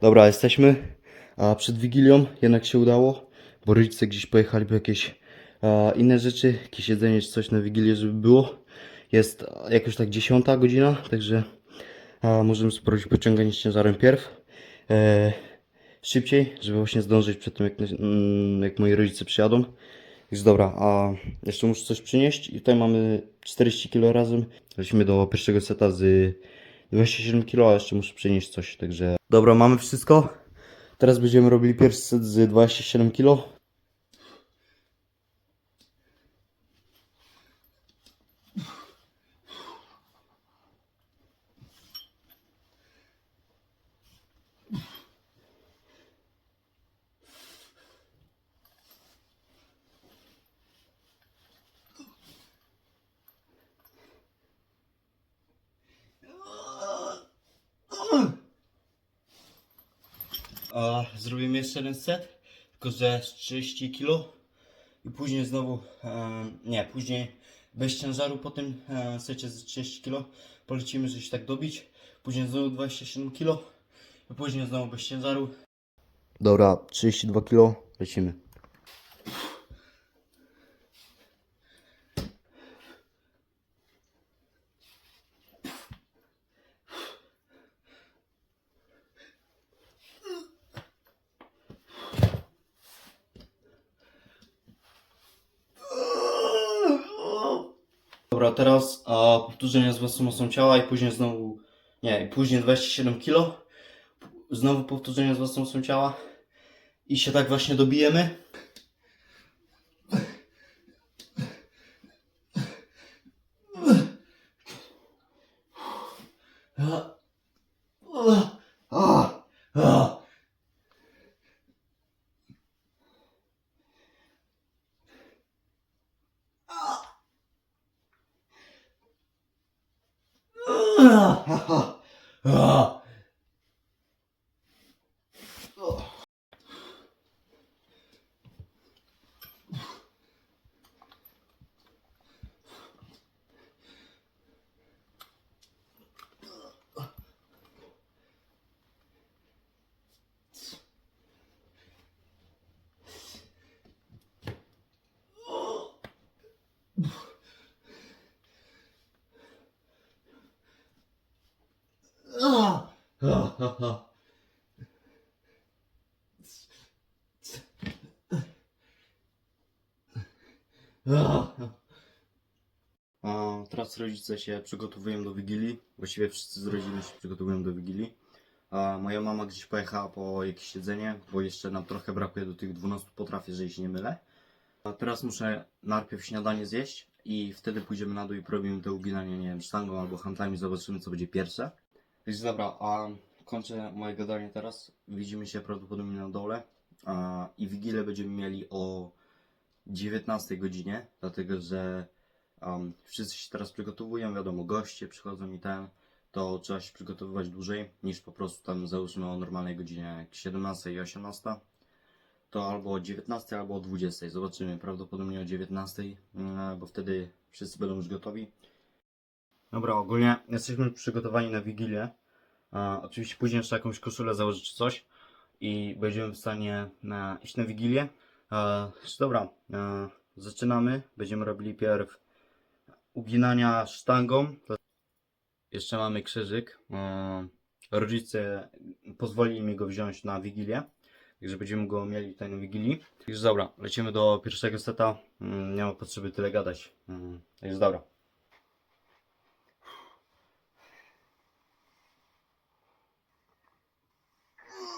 Dobra, jesteśmy. A przed Wigilią jednak się udało, bo rodzice gdzieś pojechali po jakieś e, inne rzeczy, jakieś jedzenie czy coś na Wigilię, żeby było. Jest jakoś tak 10 godzina, także e, możemy spróbować pociąganie ciężarem pierw. E, szybciej, żeby właśnie zdążyć przed tym, jak, mm, jak moi rodzice przyjadą. Więc dobra, a jeszcze muszę coś przynieść i tutaj mamy 40 kg razem. Lecimy do pierwszego seta z 27 kg, a jeszcze muszę przynieść coś, także... Dobra, mamy wszystko. Teraz będziemy robili pierwszy set z 27 kg. A zrobimy jeszcze jeden set, tylko że z 30 kg i później znowu, e, nie, później bez ciężaru po tym e, secie z 30 kg polecimy, żeby się tak dobić, później znowu 27 kg i później znowu bez ciężaru. Dobra, 32 kg, lecimy. Dobra, teraz a, powtórzenia z własną mocą ciała i później znowu, nie, później 27 kg. Znowu powtórzenia z własną mocą ciała. I się tak właśnie dobijemy. 啊。哈哈。啊。A teraz rodzice się przygotowują do Wigilii. Właściwie wszyscy z rodziny się przygotowują do Wigilii. A moja mama gdzieś pojechała po jakieś jedzenie, bo jeszcze nam trochę brakuje do tych 12 potraw, jeżeli się nie mylę. A teraz muszę najpierw śniadanie zjeść i wtedy pójdziemy na dół i porobimy te uginanie, nie wiem, sztangą albo handlami, zobaczymy co będzie pierwsze. Więc dobra, a kończę moje gadanie teraz. Widzimy się prawdopodobnie na dole. A, I Wigilię będziemy mieli o 19 godzinie, dlatego że um, wszyscy się teraz przygotowują, wiadomo, goście przychodzą i ten, to trzeba się przygotowywać dłużej niż po prostu tam załóżmy o normalnej godzinie jak 17 i 18. To albo o 19 albo o 20. Zobaczymy, prawdopodobnie o 19, mm, bo wtedy wszyscy będą już gotowi. Dobra, ogólnie jesteśmy przygotowani na Wigilię. A, oczywiście później jeszcze jakąś koszulę założyć czy coś i będziemy w stanie e, iść na Wigilię. E, dobra, e, zaczynamy. Będziemy robili pierw uginania sztangą. Jeszcze mamy krzyżyk. E, rodzice pozwolili mi go wziąć na Wigilię. Także będziemy go mieli tutaj na Wigilii. Także dobra, lecimy do pierwszego seta. Mm, Nie ma potrzeby tyle gadać. Mm, Także dobra.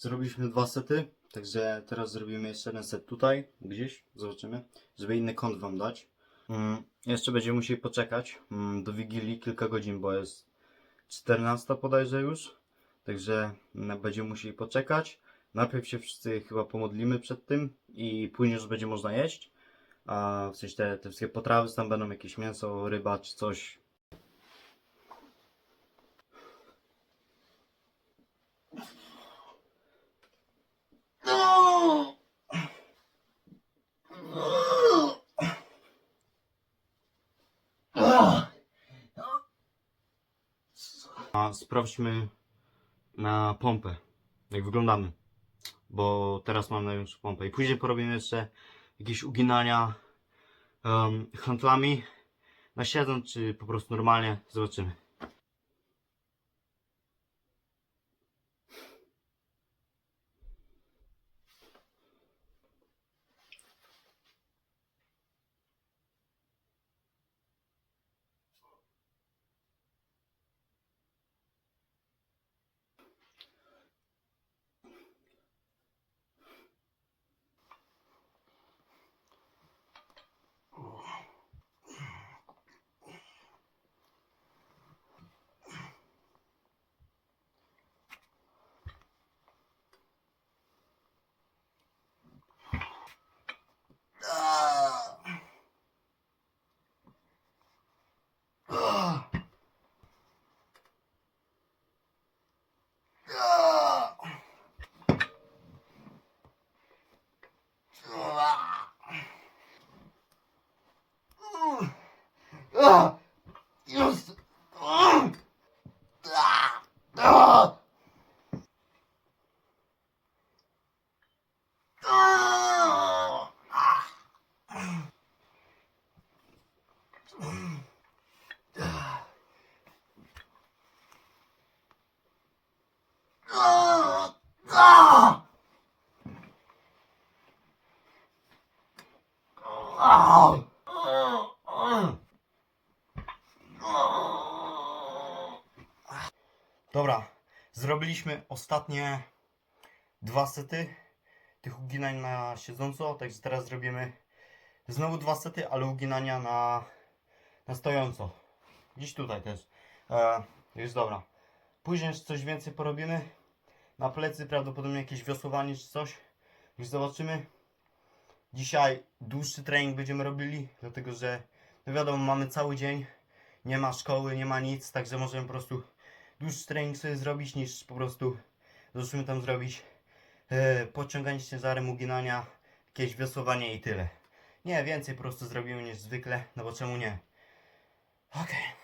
Zrobiliśmy dwa sety, także teraz zrobimy jeszcze jeden set tutaj, gdzieś, zobaczymy, żeby inny kąt wam dać. Mm, jeszcze będziemy musieli poczekać mm, do Wigilii kilka godzin, bo jest 14 bodajże już. także mm, będziemy musieli poczekać. Najpierw się wszyscy chyba pomodlimy przed tym i później już będzie można jeść. A w sensie te, te wszystkie potrawy, tam będą jakieś mięso, ryba czy coś. A sprawdźmy na pompę, jak wyglądamy. Bo teraz mam największą pompę. I później porobimy jeszcze jakieś uginania um, handlami na siedząc, czy po prostu normalnie. Zobaczymy. Jest! Dobra, zrobiliśmy ostatnie dwa sety tych uginań na siedząco, także teraz zrobimy znowu dwa sety, ale uginania na, na stojąco. Gdzieś tutaj też. E, dobra. Później coś więcej porobimy. Na plecy prawdopodobnie jakieś wiosłowanie czy coś. Już zobaczymy. Dzisiaj dłuższy trening będziemy robili, dlatego że no wiadomo, mamy cały dzień. Nie ma szkoły, nie ma nic, także możemy po prostu dłuższy trening sobie zrobić niż po prostu zaczniemy tam zrobić e, podciąganie ciężarem, uginania, jakieś wiosłowanie i tyle. Nie, więcej po prostu zrobimy niż zwykle, no bo czemu nie? Okej.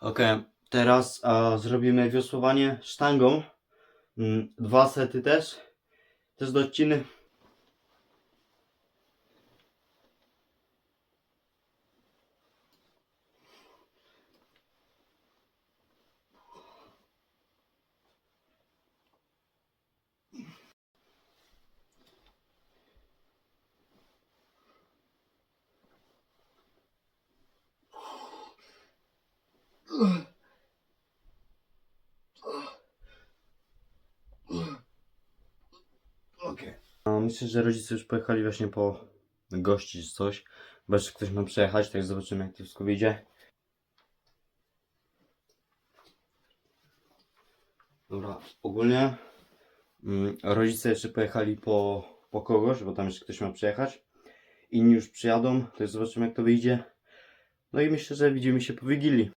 Ok, teraz a, zrobimy wiosłowanie sztangą. Mm, Dwa sety też. Też do odciny. Myślę, że rodzice już pojechali właśnie po gości czy coś. Bo jeszcze ktoś ma przejechać, tak zobaczymy jak to wszystko wyjdzie. Dobra, ogólnie mm, rodzice jeszcze pojechali po, po kogoś, bo tam jeszcze ktoś ma przejechać. Inni już przyjadą, to zobaczymy jak to wyjdzie. No i myślę, że widzimy się po Wigilii.